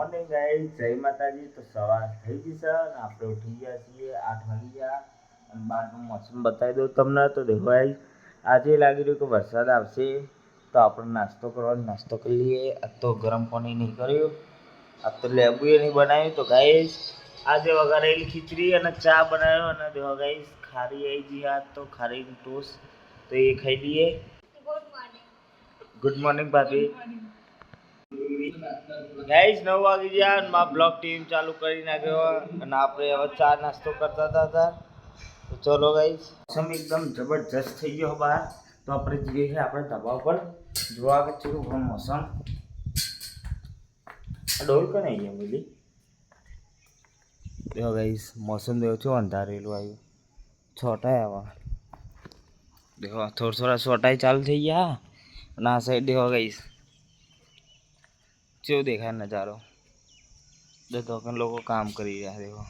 Morning guys જય માતાજી. તો સવાર થઈ ગઈ છે અને આપણે ઉઠી ગયા છીએ આઠ વાગી ગયા અને બહારનું મોસમ બતાવી દઉં તમને. તો દેખો આજે લાગી રહ્યું કે વરસાદ આવશે. તો આપણે નાસ્તો કરવાનો નાસ્તો કરી લઈએ. આ તો ગરમ પાણી નહીં કર્યું. આ તો લેબુ નહીં બનાવ્યું. તો ગાઈશ આજે વઘારેલી ખીચડી અને ચા બનાવ્યો. અને દેખો ગાઈસ ખારી આવી ગઈ આ તો ખારીની ટોસ્ટ તો એ ખાઈ લઈએ. ગુડ મોર્નિંગ ભાભી. ગાઈસ નવ વાગી ગયા અને મારા બ્લોગ ટીમ ચાલુ કરી નાખ્યો અને આપણે હવે ચા નાસ્તો કરતા હતા હતા. તો ચલો ગાઈસ મોસમ એકદમ જબરજસ્ત થઈ ગયો બહાર. તો આપણે જઈએ છીએ આપણે ધાબા ઉપર જોવા કે ચેવું પણ મોસમ. આ ડોલ કને અહીંયા બોલી દેખો ગાઈસ મોસમ દેખો છો અંધારેલું આવ્યું. છોટાય આવા. દેખો થોડા થોડા છોટાઈ ચાલુ થઈ ગયા. અને આ સાઈડ દેખો ગાઈસ કેવું દેખાય નજારો. દસ લોકો કામ કરી રહ્યા દેખો.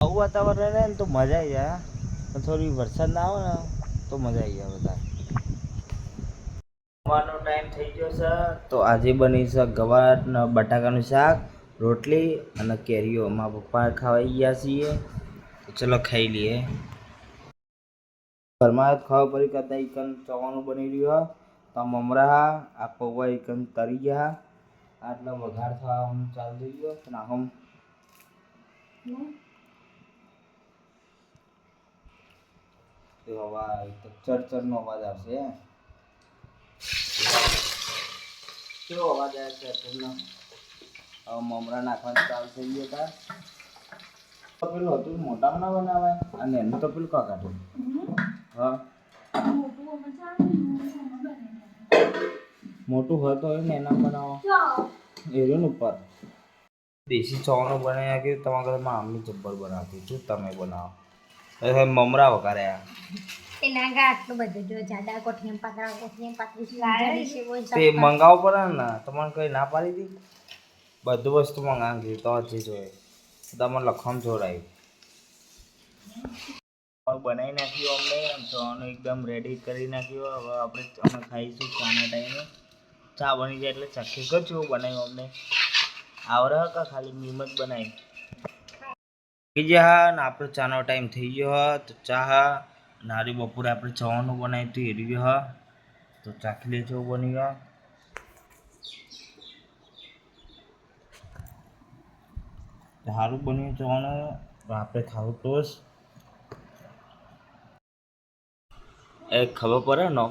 આવું વાતાવરણ રહે ને તો મજા આવી જાય થોડી વરસાદ ના આવે ને, તો મજા આવી જાય બધા જમવાનો ટાઈમ થઈ ગયો છે, તો આજે બની છે ગવાર બટાકાનું શાક, રોટલી અને કેરીઓ. મારા પપ્પા ખાવાઈ ગયા છીએ, તો ચલો ખાઈ લઈએ. ઘરમાં ખાવા પડી કરતા ચવાનું બની રહ્યું તો આ મમરા હા આ પૌવા ઈકન તરી ગયા આટલા વઘાર થવાનું ચાલુ થઈ ગયો અને આમ અવાજ ચડચડનો અવાજ આવશે કેવો અવાજ આવે ચડચડનો હવે મમરા નાખવાનું ચાલુ થઈ ગયો તા તો પેલું હતું મોટામાં ના બનાવાય અને એનું તો પેલું કા હા મોટું હોય તો એને એના બનાવો. એરિયન ઉપર. દેશી ચવાણું બનાવી નાખ્યું તમારા ઘરમાં આમની જબ્બર બનાવતી છું તમે બનાવો. હવે મમરા વઘાર્યા એના આગળ આટલું બધું જો જાડા કોઠીએમ પાતળા કોઠીએમ પાતળી જાડી છે બોલ તે મંગાવવું પડે ને તમારે કઈ ના પાડી હતી બધું વસ્તુ મંગાવી તો હજી જોઈએ તમને લખવામાં જોડાયું. બનાવી નાખ્યું અમને ચવાનું એકદમ રેડી કરી નાખ્યું. હવે આપણે અમે ખાઈશું ચાના ટાઈમે. ચા બની જાય એટલે ચખી કરજો બનાવ્યું અમને. આવરા કા ખાલી મીમ જ બનાવી. ગયા હા, ને આપણો ચાનો ટાઈમ થઈ ગયો હા, તો ચા હા નારી બપોરે આપણે ચવાનું બનાવ્યું હતું એર્યું હા. તો ચાખી લેજો બની ગયા સારું બન્યું ચવાનું આપણે ખાવું ટોસ. એ ખબર પડે ને?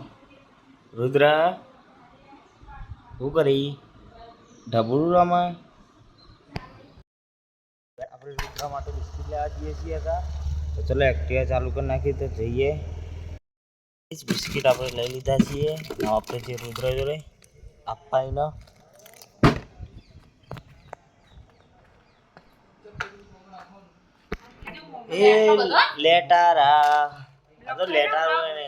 રુદ્રા? શું કરી? ઢબુરું રમાય આપણે રુદ્રા માટે બિસ્કિટ લેવા જઈએ છીએ હતા તો ચલો એક્ટિવા ચાલુ કરી નાખીએ તો જઈએ. એ બિસ્કિટ આપણે લઈ લીધા છીએ. આપણે જે રુદ્ર જોડે આપવા એના એ લેટારા. આ તો લેટાર હોય ને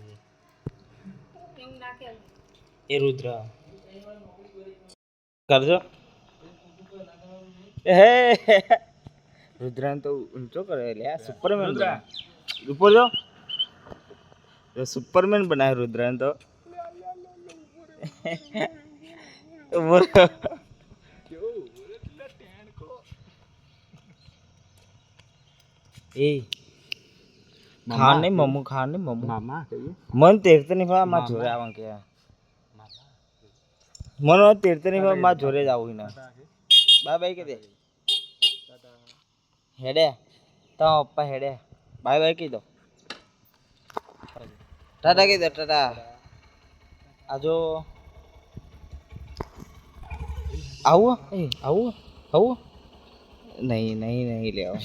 એ રુદ્ર. કરજો હે. રુદ્રાન તો ઊંચો કરે લે સુપરમેન ઉપર જો. સુપરમેન બનાવે રુદ્રાન તો. એ. ખાન મમ્મુ ખાન મમ્મુ મામા. મન તેરતે નહીં માં જોડે આવવાનું કે મન તીર્થની માં જોડે જ આવું ને. બાય બાય કે દે હેડે. તો પપ્પા હેડે. બાય બાય કહી દો ટાટા. કહી દો ટાટા આજો આવું આવું આવું નહીં નહીં નહીં લેવો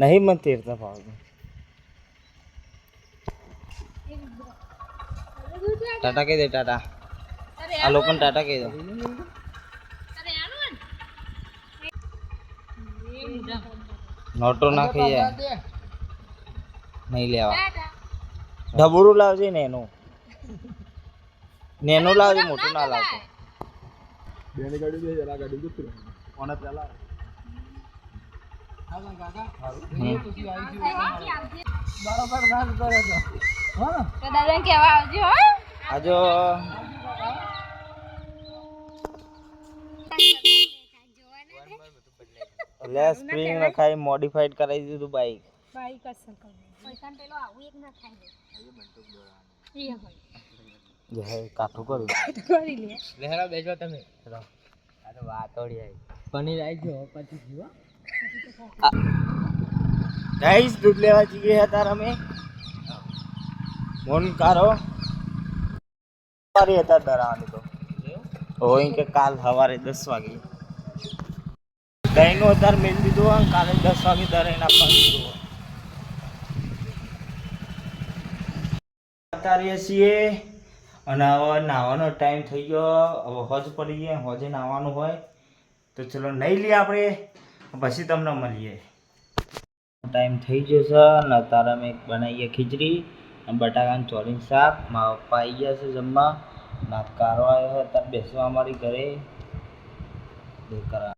નહીં મને તીર્થ ભાવ. ટાટા કહી દે ટાટા. આ લોકોને ટાટા કહી દો. નોટો નાખી જાય. નહીં લેવા. ઢબુરું લાવજે ને એનું નેનું લાવજે મોટું ના લાવજે. બેની ગાડી બે જરા ગાડી જતું ઓને પેલા? બરાબર રાગ કરે તો હા દાદા કેવા આવજો હો. આજો લે સ્પ્રિંગ નખાઈ મોડિફાઈડ કરાવી દીધું બાઈક બાઈક અસર કરો પૈસા પેલો આવું એક ના થાય એ હોય જે કાઠું કર્યું કરી લે. લેહરા બેજો તમે. આ તો વાતોડી આવી. પનીર આવી ગયો પછી જીવા. ગાઈસ દૂધ લેવા જઈએ હતા અમે. મોન કારો સવારે હતા ડરાવાની તો હોય કે કાલ સવારે દસ વાગે. દહીંનું અત્યારે મેળ દીધું હોય કાલે દસ વાગે દહીં એના દીધું હોય. અત્યારે છીએ અને હવે નાવાનો ટાઈમ થઈ ગયો. હવે હોજ પડી ગયા હોજે નાવાનું હોય. તો ચલો નહીં લઈએ આપણે, પછી તમને મળીએ. ટાઈમ થઈ ગયો છે અને અત્યારે અમે બનાવીએ ખીચડી અને બટાકાનું ચોરીનું શાક. મારા પપ્પા આવી ગયા છે જમવા. નાત કારો આવ્યો હોય ત્યારે બેસવા અમારી ઘરે. કરા